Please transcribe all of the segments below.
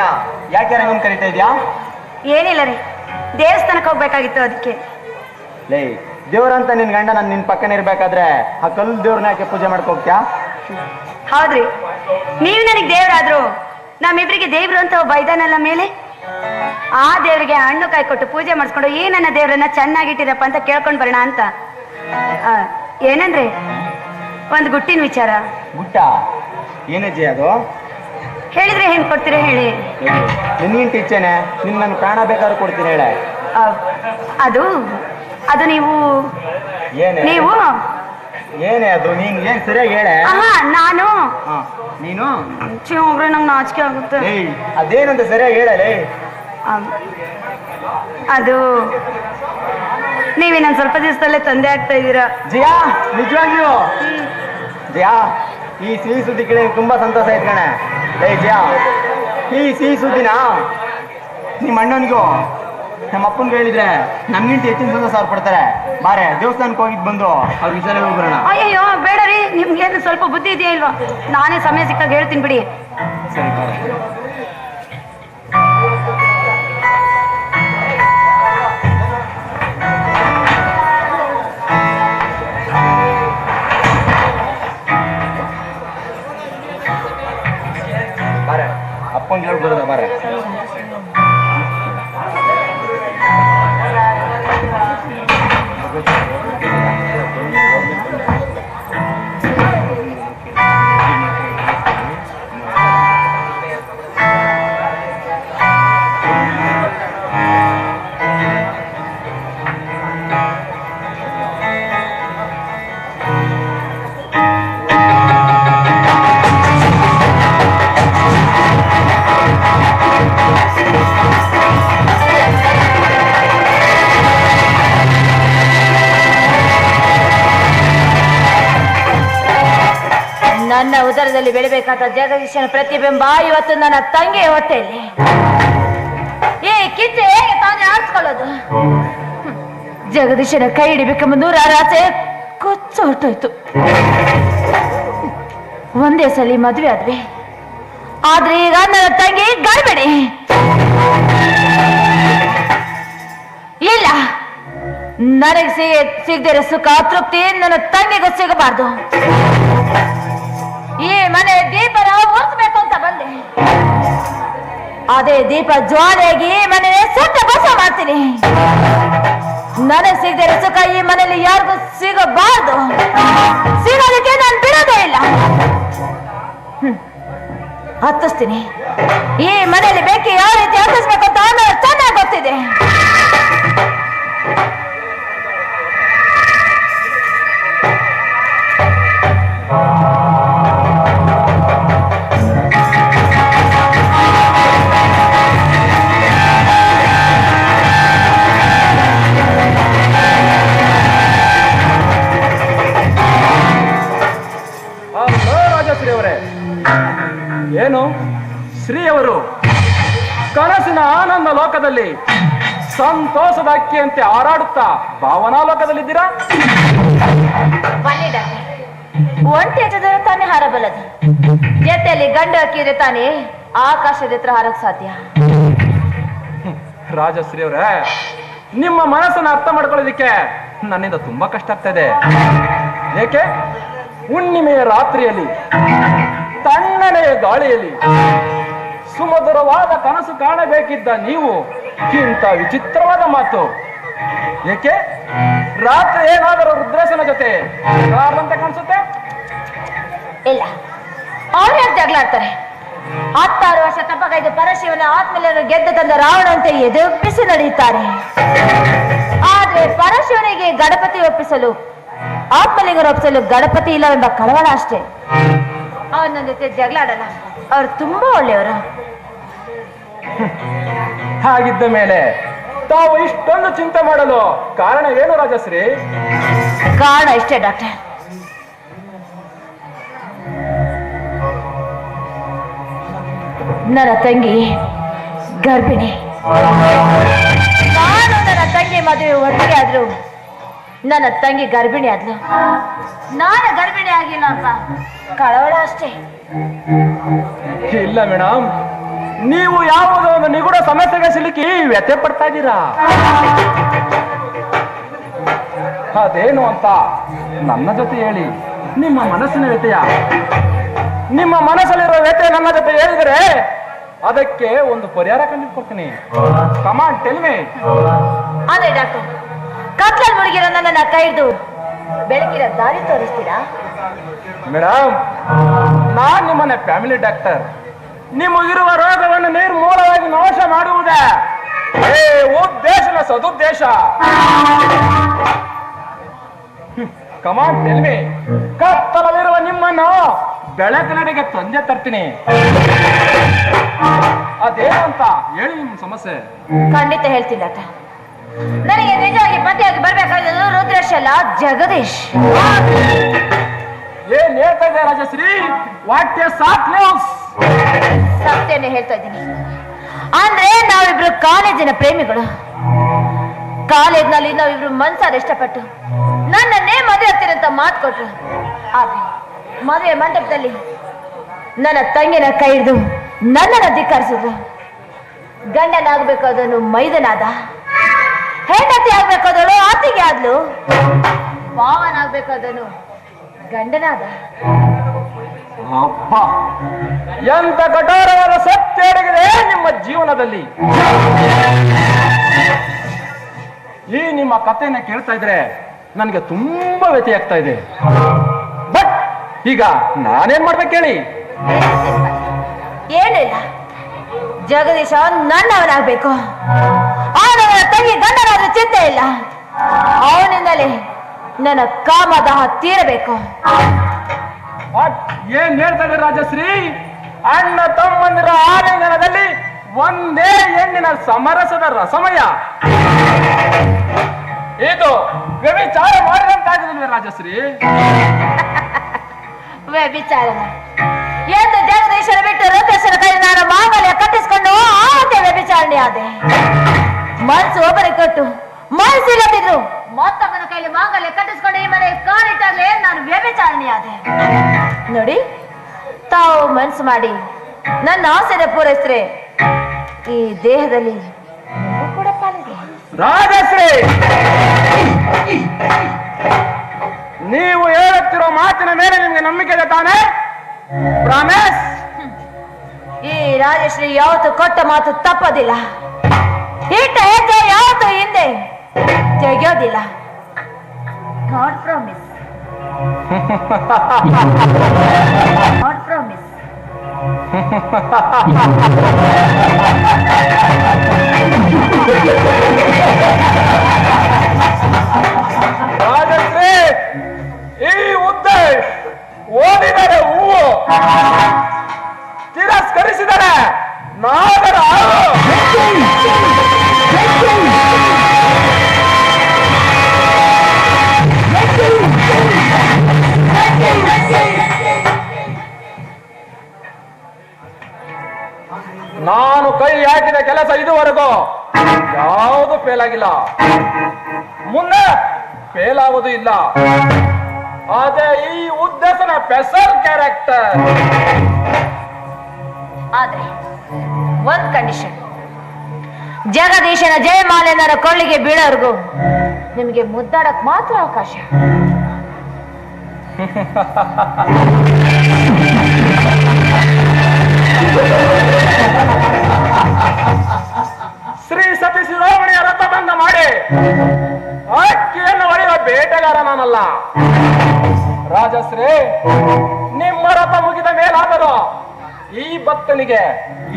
ಇದೆಯಾ? ಯಾಕೆ ರಂಗನ್ ಕರಿತಾ ಇದೆಯಾ? ಏನಿಲ್ಲ ರೀ. ದೇವಸ್ಥಾನಕ್ಕೆ ಹೋಗ್ಬೇಕಾಗಿತ್ತು ಅದಕ್ಕೆ. ಲೇ ದೇವ್ರಂತ ನಿನ್ ಗಂಡ ನಾನು ನಿನ್ ಪಕ್ಕನೇ ಇರ್ಬೇಕಾದ್ರೆ ಆ ಕಲ್ಲು ದೇವ್ರನ್ನ ಯಾಕೆ ಪೂಜೆ ಮಾಡ್ಕೊ ಹೋಗ್ತ್ಯಾ? ಹೌದ್ರಿ. ನೀವು ನನಗೆ ದೇವರಾದ್ರು. ನಮ್ಮಿಬ್ರಿಗೆ ದೇವ್ರು ಅಂತ ಒಬ್ಬ ಇದಾನಲ್ಲ ಮೇಲೆ? ಆ ದೇವರಿಗೆ ಹಣ್ಣು ಕಾಯಿ ಕೊಟ್ಟು ಪೂಜೆ ಮಾಡಿಸ್ಕೊಂಡು ಈ ನನ್ನ ದೇವರನ್ನ ಚೆನ್ನಾಗಿಟ್ಟಿರಪ್ಪ ಅಂತ ಕೇಳ್ಕೊಂಡು ಬರೋಣ ಅಂತ. ಆ, ಏನಂದ್ರೆ? ಒಂದು ಗುಟ್ಟಿನ ವಿಚಾರ. ಗುಟ್ಟ? ಏನಜ್ಜಿ ಅದು? ಹೇಳಿದ್ರೆ ಹೆಂಗ್ ಕೊಡ್ತೀರ ಹೇಳಿ? ನಿನ್ಗಿಂತ ಇಚ್ಛೆನೆ ನಿನ್ ನನ್ ಪ್ರಾಣ ಬೇಕಾದ್ರೂ ಕೊಡ್ತೀನಿ ಹೇಳ. ಆ, ಅದು ಅದು ನೀವು ಏನೇ? ನೀವು ಏನೇ ಅದು? ನೀನ್ ಏನ್ ಸರಿಯಾಗಿ ಹೇಳ? ಆಹಾ ನಾನು ನೀನು? ಛೀ, ಒಬ್ರೆ ನಂಗೆ ನಾಚಿಕೆ ಆಗುತ್ತೆ. ಏಯ್ ಅದೇನಂತ ಸರಿಯಾಗಿ ಹೇಳಲೇ ಆ, ಅದು ನೀವಿನ್ನೊಂದು ಸ್ವಲ್ಪ ದಿವಸದಲ್ಲೇ ತಂದೆ ಆಗ್ತಾ ಇದ್ದೀರಾ? ಜಿಯಾ ನಿಜವಾಗ್ಲೂ ಜಿಯಾ ಈ ಸಿಹಿ ಸುದ್ದಿ ಕೇಳಿ ತುಂಬಾ ಸಂತೋಷ ಆಯ್ತು ಕಣೆ. ಈ ಸಿಹಿ ಸುದ್ದಿನ ನಿಮ್ಮ ಅಣ್ಣನಿಗೂ ನಮ್ಮ ಅಪ್ಪನ್ ಹೇಳಿದ್ರೆ ನಮ್ಗಿಂತ ಹೆಚ್ಚಿನ ಸಂತೋಷ ಅವ್ರು ಪಡ್ತಾರೆ. ಬಾರೆ ದೇವಸ್ಥಾನಕ್ಕೆ ಹೋಗಿದ್ ಬಂದು ಅವ್ರ ವಿಚಾರ ಹೋಗ್ಬರೋಣ ಅಯ್ಯಯ್ಯೋ ಬೇಡ ರೀ. ನಿಮ್ಗೇನು ಸ್ವಲ್ಪ ಬುದ್ಧಿ ಇದೆಯಾ ಇಲ್ವಾ? ನಾನೇ ಸಮಯ ಸಿಕ್ಕಾಗ ಹೇಳ್ತೀನಿ ಬಿಡಿ. ಸರಿ ಬಾರೆ. ಉದರದಲ್ಲಿ ಬೆಳಿಬೇಕಾದ ಜಗದೀಶನ ಪ್ರತಿಬಿಂಬ ಇವತ್ತು ನನ್ನ ತಂಗಿ ಹೊಟ್ಟೆಯಲ್ಲಿ. ಏ, ಕಿಚ್ಚೆ ಹೇಗೆ ತಾನೇ ಆಡ್ಸ್ಕೊಳ್ಳೋದು? ಜಗದೀಶನ ಕೈ ಹಿಡಿಬೇಕೆಂಬ ನೂರಾರು ಆಸೆ ಕೊಚ್ಚು ಹೊರಟೋಯ್ತು. ಒಂದೇ ಸಲಿ ಮದುವೆ ಆದ್ವಿ. ಆದ್ರೆ ಈಗ ನನ್ನ ತಂಗಿ ಗರ್ಭಿಣಿ. ಇಲ್ಲ, ನನಗೆ ಸಿಗ, ಸಿಗದಿರೋ ಸುಖ, ತೃಪ್ತಿ ನನ್ನ ತಂಗಿಗೂ ಸಿಗಬಾರ್ದು. ಈ ಮನೆ ದೀಪನ ಉಳಿಸ್ಬೇಕು ಅಂತ ಬಂದೆ. ಅದೇ ದೀಪ ಜ್ವಾಲೆಯಾಗಿ ಮನೆ ಸುಟ್ಟ ಬಸ ಮಾಡ್ತೀನಿ. ನನಗೆ ಸಿಗದೆ ಸುಖ ಈ ಮನೆಯಲ್ಲಿ ಯಾರಿಗೂ ಸಿಗಬಾರ್ದು. ಸಿಗೋದಕ್ಕೆ ನಾನು ಬಿಡೋದೇ ಇಲ್ಲ. ಹತ್ತಿಸ್ತೀನಿ. ಈ ಮನೆಯಲ್ಲಿ ಬೇಕಿ ಯಾವ ರೀತಿ ಹತ್ತಿಸ್ಬೇಕು ಅಂತ ಆಮೇಲೆ ಚೆನ್ನಾಗಿ ಗೊತ್ತಿದೆ. ಏನು? ಶ್ರೀಯವರು ಕನಸಿನ ಆನಂದ ಲೋಕದಲ್ಲಿ ಸಂತೋಷದ ಅಕ್ಕಿಯಂತೆ ಹಾರಾಡುತ್ತಾ ಭಾವನಾ ಲೋಕದಲ್ಲಿದ್ದೀರಾ? ಒಂಟಿ ಹಚ್ಚದ್ರೆ ತಾನೇ ಹಾರಬಲ್ಲದು. ಜೊತೆಯಲ್ಲಿ ಗಂಡು ಅಕ್ಕಿದ್ರೆ ತಾನೇ ಆಕಾಶದ ಹತ್ರ ಹಾರಕ್ ಸಾಧ್ಯ. ರಾಜಶ್ರೀ ಅವರೇ ನಿಮ್ಮ ಮನಸ್ಸನ್ನ ಅರ್ಥ ಮಾಡ್ಕೊಳ್ಳೋದಿಕ್ಕೆ ನನ್ನಿಂದ ತುಂಬಾ ಕಷ್ಟ ಆಗ್ತಾ ಇದೆ. ಏಕೆ? ಹುಣ್ಣಿಮೆಯ ರಾತ್ರಿಯಲ್ಲಿ ತಣ್ಣನೆಯ ಗಾಳಿಯಲ್ಲಿ ಸುಮಧುರವಾದ ಕನಸು ಕಾಣಬೇಕಿದ್ದ ನೀವು, ಇಂಥ ವಿಚಿತ್ರವಾದ ಮಾತು. ಏಕೆ? ರಾತ್ರಿ ಏನಾದರೂ ರುದ್ರೇಶನ ಜೊತೆ ಅಂತ ಕಾಣಿಸುತ್ತೆ? ಇಲ್ಲ. ಅವ್ರೇ ಜಗಳಾಡ್ತಾರೆ ಹತ್ತಾರು ವರ್ಷ ತಪ್ಪಗೈದು ಪರಶಿವನ ಆತ್ಮಲಿಯನ್ನು ಗೆದ್ದ ತಂದ ರಾವಣಂತೆ ಎದುರಿಸಿ ನಡೆಯುತ್ತಾರೆ. ಆದ್ರೆ ಪರಶಿವನಿಗೆ ಗಣಪತಿ ಒಪ್ಪಿಸಲು, ಆತ್ಮಲಿಂಗನ ಒಪ್ಪಿಸಲು ಗಣಪತಿ ಇಲ್ಲವೆಂಬ ಕಳವಳ ಅಷ್ಟೇ. ಅವ್ರ ನನ್ನ ಜೊತೆ ಜಗಳ ಆಡಲ್ಲ ಅವ್ರು ತುಂಬಾ ಒಳ್ಳೆಯವರು. ಹಾಗಿದ್ದ ಮೇಲೆ ತಾವು ಇಷ್ಟೊಂದು ಚಿಂತೆ ಮಾಡಲು ಕಾರಣ ಏನು ರಾಜಶ್ರೀ? ಕಾರಣ ಇಷ್ಟೇ ಡಾಕ್ಟರ್. ನನ್ನ ತಂಗಿ ಗರ್ಭಿಣಿ. ನಾನು ನನ್ನ ತಂಗಿ ಮದುವೆ ಒಟ್ಟಿಗೆ ಆದ್ರು ನನ್ನ ತಂಗಿ ಗರ್ಭಿಣಿ ಆದ್ಲು. ನಾನು ಗರ್ಭಿಣಿ ಆಗಿಲ್ಲ ಅಂತ. ಕಳವಳ ಅಷ್ಟೇ. ಇಲ್ಲ ಮೇಡಮ್ ನೀವು ಯಾವುದೋ ಒಂದು ನಿಗೂಢ ಸಮಸ್ಯೆಗೆ ಸಿಲುಕಿ ವ್ಯಥೆ ಪಡ್ತಾ ಇದ್ದೀರಾ? ಅದೇನು ಅಂತ ನನ್ನ ಜೊತೆ ಹೇಳಿ. ನಿಮ್ಮ ಮನಸ್ಸಿನ ವ್ಯಥೆಯ? ನಿಮ್ಮ ಮನಸ್ಸಲ್ಲಿರೋ ವ್ಯಥೆ ನನ್ನ ಜೊತೆ ಹೇಳಿದರೆ ಅದಕ್ಕೆ ಒಂದು ಪರಿಹಾರ ಕಂಡುಕೊಡ್ತೀನಿ. ಕಮಾಂಡ್ ಟೆಲ್ಮೆ ಅದೇ ಡಾಕ್ಟರ್. ಕತ್ಲಲ್ಲಿ ಮುಳುಗಿರೋ ನನ್ನ ಕೈ ಹಿಡಿದು ಬೆಳಕಿನ ದಾರಿ ತೋರಿಸ್ತೀರಾ? ಮೇಡಮ್ ನಾನ್ ನಿಮ್ಮನೆ ಫ್ಯಾಮಿಲಿ ಡಾಕ್ಟರ್. ನಿಮಗಿರುವ ರೋಗವನ್ನು ನಿರ್ಮೂಲವಾಗಿ ನಾಶ ಮಾಡುವುದೇ ಏ ಉದ್ದೇಶನ ಸದುದ್ದೇಶ. ಕಮಾನ್ ಟೆಲ್ಮಿ ಕತ್ತಲಲ್ಲಿರುವ ನಿಮ್ಮನ್ನು ಬೆಳಕಿನಡೆಗೆ ತಂದೆ ತರ್ತೀನಿ. ಅದೇನಂತ ಹೇಳಿ ನಿಮ್ಮ ಸಮಸ್ಯೆ. ಖಂಡಿತ ಹೇಳ್ತೀನಿ ಡಾಕ್ಟರ್ ನನಗೆ ನಿಜವಾಗಿ ಪತಿಯಾಗಿ ಬರ್ಬೇಕಾಗಿದ್ದು ರುದ್ರೇಶ್ ಅಲ್ಲ ಜಗದೀಶ್. ಏನ್ ಹೇಳ್ತಾ ಇದೆ Rajashree what a shock news ಸತ್ಯನೇ ಹೇಳ್ತಾ ಇದ್ದೀನಿ. ಅಂದ್ರೆ ನಾವಿಬ್ರು ಕಾಲೇಜಿನ ಪ್ರೇಮಿಗಳು. ಕಾಲೇಜ್ನಲ್ಲಿ ನಾವಿಬ್ರು ಮನ್ಸಾರ ಇಷ್ಟಪಟ್ಟು ನನ್ನನ್ನೇ ಮದುವೆ ಆಗ್ತೀನಿ ಅಂತ ಮಾತು ಕೊಟ್ರು. ಆದ್ರೆ ಮದುವೆ ಮಂಟಪದಲ್ಲಿ ನನ್ನ ತಂಗಿನ ಕೈ ಹಿಡಿದು ನನ್ನನ್ನು ಧಿಕ್ಕರಿಸಿದ್ರು. ಗಂಡನಾಗಬೇಕಾದನು ಮೈದನಾದ. ಹೆಂಡತಿ ಆಗ್ಬೇಕಾದಳು ಆತಿಗೆ ಆದ್ಲು ಪಾವನಾಗ್ಬೇಕಾದನು ಗಂಡನಾದ. ಅಪ್ಪ ಎಂತ ಕಠೋರವಾದ ಸತ್ಯ ಅಡಗಿದೆ ನಿಮ್ಮ ಜೀವನದಲ್ಲಿ? ಈ ನಿಮ್ಮ ಕಥೆಯನ್ನ ಕೇಳ್ತಾ ಇದ್ರೆ ನನಗೆ ತುಂಬಾ ವ್ಯತಿ ಆಗ್ತಾ ಇದೆ. ಬಟ್ ಈಗ ನಾನೇನ್ ಮಾಡ್ಬೇಕು ಹೇಳಿ? ಏನಿಲ್ಲ ಜಗದೀಶ ನನ್ನವನಾಗ್ಬೇಕು. ಅವನವನ ಗಂಡನಾದ್ರೆ ಚಿಂತೆ ಇಲ್ಲ. ಅವನಿಂದಲೇ ನನ್ನ ಕಾಮದ ತೀರಬೇಕು. ಏನ್ ಹೇಳ್ತಾರೆ ರಾಜಶ್ರೀ? ಅಣ್ಣ ತಮ್ಮಂದಿರ ಆಲಿಂಗನದಲ್ಲಿ ಒಂದೇ ಹೆಣ್ಣಿನ ಸಮರಸದ ರಸಮಯ. ಇದು ವ್ಯಭಿಚಾರ ಮಾಡಿದಂತಾಗಲಿಲ್ವೇ ರಾಜಶ್ರೀ? ವ್ಯಭಿಚಾರ. ಎಂದು ಜಗದೀಶನ ಬಿಟ್ಟು ರುದ್ರೇಶನ ಕೈ ನಾನು ಮಾಂಗಲ್ಯ ಕಟ್ಟಿಸಿಕೊಂಡು ಆವತ್ತೆ ವ್ಯಭಿಚಾರಣೆ ಆದೆ ಮನಸ್ಸು ಒಬ್ಬರಿಗೆ ಕೊಟ್ಟು. ಮನಸ್ಸಿಲ್ಲದಿದ್ರು ಮತ್ತೊಬ್ಬನ ಕೈಲಿ ಮಾಂಗಲ್ಯ ಕಟ್ಟಿಸ್ಕೊಂಡು ಈ ಮನೆ ಕಾಲಿಟ್ಟಾಗಲೇ ನಾನು ವ್ಯಭಿಚಾರಣೆ ಆದೆ ನೋಡಿ ತಾವು ಮನ್ಸು ಮಾಡಿ ನನ್ನ ಆಸೆನ ಪೂರೈಸ್ರೆ ಈ ದೇಹದಲ್ಲಿ ನಿಮಗೂ ಕೂಡ ಪಾಲಿದೆ ರಾಜಶ್ರೀ! ನೀವು ಹೇಳುತ್ತಿರೋ ಮಾತಿನ ಮೇಲೆ ನಿಮ್ಗೆ ನಂಬಿಕೆ ಇದೆ ತಾನೆ? ಪ್ರಾಮಿಸ್! ಈ ರಾಜಶ್ರೀ ಯಾವತ್ತು ಕೊಟ್ಟ ಮಾತು ತಪ್ಪದಿಲ್ಲ. ಇಟ್ಟ ಹೆಜ್ಜೆ ಯಾವುದು ಹಿಂದೆ? ತೆಗೆಯೋದಿಲ್ಲ. God promise god promise Rajashree ಈ ಉದ್ದೇಶ್ ಓದಿದರೆ ಹೂವು. ನಾನು ಕೈ ಹಾಕಿದ ಕೆಲಸ ಇದುವರೆಗೂ ಯಾವುದು ಫೇಲ್ ಆಗಿಲ್ಲ ಮುಂದೆ ಫೇಲ್ ಆಗುವುದು ಇಲ್ಲ. ಅದೇ ಈ ಉದ್ದೇಶನ ಸ್ಪೆಷಲ್ ಕ್ಯಾರೆಕ್ಟರ್ ಆದ್ರೆ ಒಂದ್ ಕಂಡೀಷನ್ ಜಗದೀಶನ ಜಯಮಾಲೆನರ ನನ್ನ ಕೊಳ್ಳಿಗೆ ಬೀಳೋರ್ಗು ನಿಮಗೆ ಮುದ್ದಾಡಕ್ ಮಾತ್ರ ಅವಕಾಶ. ಶ್ರೀ ಸತಿ ಶಿರೋಮಣಿಯ ರಥಭಂಗ ಮಾಡಿ. ಅಕ್ಕಿಯನ್ನು ಹೊಡೆಯುವ ಬೇಟೆಗಾರ ನಾನಲ್ಲ. ರಾಜಶ್ರೀ, ನಿಮ್ಮ ರಥ ಮುಗಿದ ಮೇಲಾದರೂ ಈ ಭಕ್ತನಿಗೆ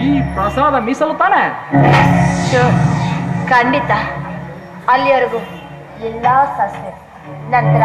ಈ ಪ್ರಸಾದ ಮೀಸಲು ತಾನೆ? ಖಂಡಿತ. ಅಲ್ಲಿವರೆಗೂ ಎಲ್ಲ ಸಸ್ಯ ನಂತರ